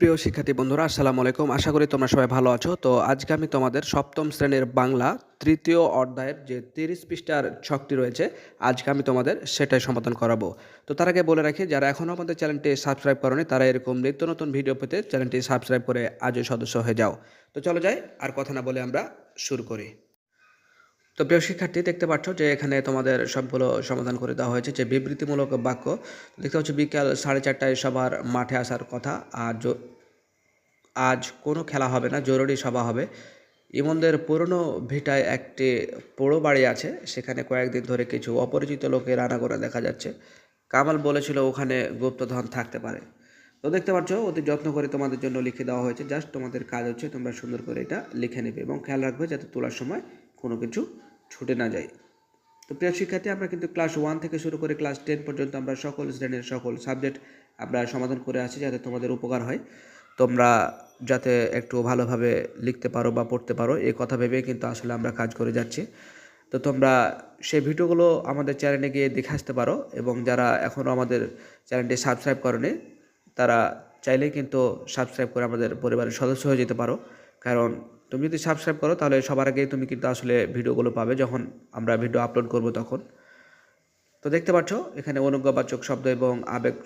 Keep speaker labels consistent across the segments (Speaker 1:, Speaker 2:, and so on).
Speaker 1: প্রিয় শিক্ষার্থী বন্ধুরা, আসসালামু আলাইকুম। আশা করি তোমরা সবাই ভালো আছো। তো আজকে আমি তোমাদের সপ্তম শ্রেণির বাংলা তৃতীয় অধ্যায়ের যে তিরিশ পৃষ্ঠার ছকটি রয়েছে, আজকে আমি তোমাদের সেটাই সমাধান করাবো। তো তার আগে বলে রাখি, যারা এখনও আমাদের চ্যানেলটি সাবস্ক্রাইব করনি, তারা এরকম নিত্য নতুন ভিডিও পেতে চ্যানেলটি সাবস্ক্রাইব করে আজও সদস্য হয়ে যাও। তো চলো যাই, আর কথা না বলে আমরা শুরু করি। তো প্রিয় শিক্ষার্থী, দেখতে পাচ্ছ যে এখানে তোমাদের সবগুলো সমাধান করে দেওয়া হয়েছে, যে বিবৃতিমূলক বাক্য। দেখতে পাচ্ছ, বিকাল সাড়ে চারটায় সবার মাঠে আসার কথা, আর আজ কোনো খেলা হবে না, জরুরি সভা হবে। ইমনদের পুরনো ভিটায় একটি পোড়ো বাড়ি আছে, সেখানে কয়েকদিন ধরে কিছু অপরিচিত লোকের আনাগোনা দেখা যাচ্ছে। কামাল বলেছিল, ওখানে গুপ্তধন থাকতে পারে। তো দেখতে পাচ্ছ, অতি যত্ন করে তোমাদের জন্য লিখে দেওয়া হয়েছে। জাস্ট তোমাদের কাজ হচ্ছে তোমরা সুন্দর করে এটা লিখে নেবে এবং খেয়াল রাখবে যাতে তোলার সময় কোনো কিছু ছুটে না যায় তো প্রিয় শিক্ষার্থী, আমরা কিন্তু ক্লাস ওয়ান থেকে শুরু করে ক্লাস টেন পর্যন্ত আমরা সকল শ্রেণির সকল সাবজেক্ট আমরা সমাধান করে আছি যাতে তোমাদের উপকার হয়। তোমরা যাতে একটু ভালোভাবে লিখতে পারো বা পড়তে পারো, এই কথা ভেবে কিন্তু আসলে আমরা কাজ করে যাচ্ছি। তো তোমরা সেই ভিডিওগুলো আমাদের চ্যানেলে গিয়ে দেখে আসতে পারো এবং যারা এখনও আমাদের চ্যানেলটি সাবস্ক্রাইব করেনি, তারা চাইলেই কিন্তু সাবস্ক্রাইব করে আমাদের পরিবারের সদস্য হয়ে যেতে পারো। কারণ তুমি যদি সাবস্ক্রাইব করো, তাহলে সবার আগেই তুমি কিন্তু আসলে ভিডিওগুলো পাবে যখন আমরা ভিডিও আপলোড করব তখন। তো দেখতে পাচ্ছ, এখানে অনুজ্ঞাবাচক শব্দ এবং আবেগ,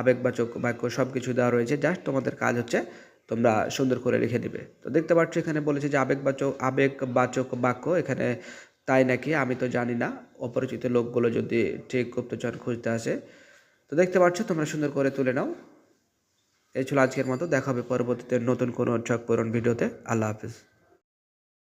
Speaker 1: আবেগবাচক বাক্য সব কিছু দেওয়া রয়েছে। জাস্ট তোমাদের কাজ হচ্ছে তোমরা সুন্দর করে লিখে দিবে। তো দেখতে পাচ্ছ, এখানে বলেছে যে আবেগবাচক আবেগবাচক বাক্য এখানে তাই নাকি? আমি তো জানি না। অপরিচিত লোকগুলো যদি ঠিক গুপ্তচর খুঁজতে আসে। তো দেখতে পাচ্ছ, তোমরা সুন্দর করে তুলে নাও। এই ছিল আজকের মতো। দেখা হবে পরবর্তীতে নতুন কোনো পূরণ ভিডিওতে। আল্লাহ হাফিজ।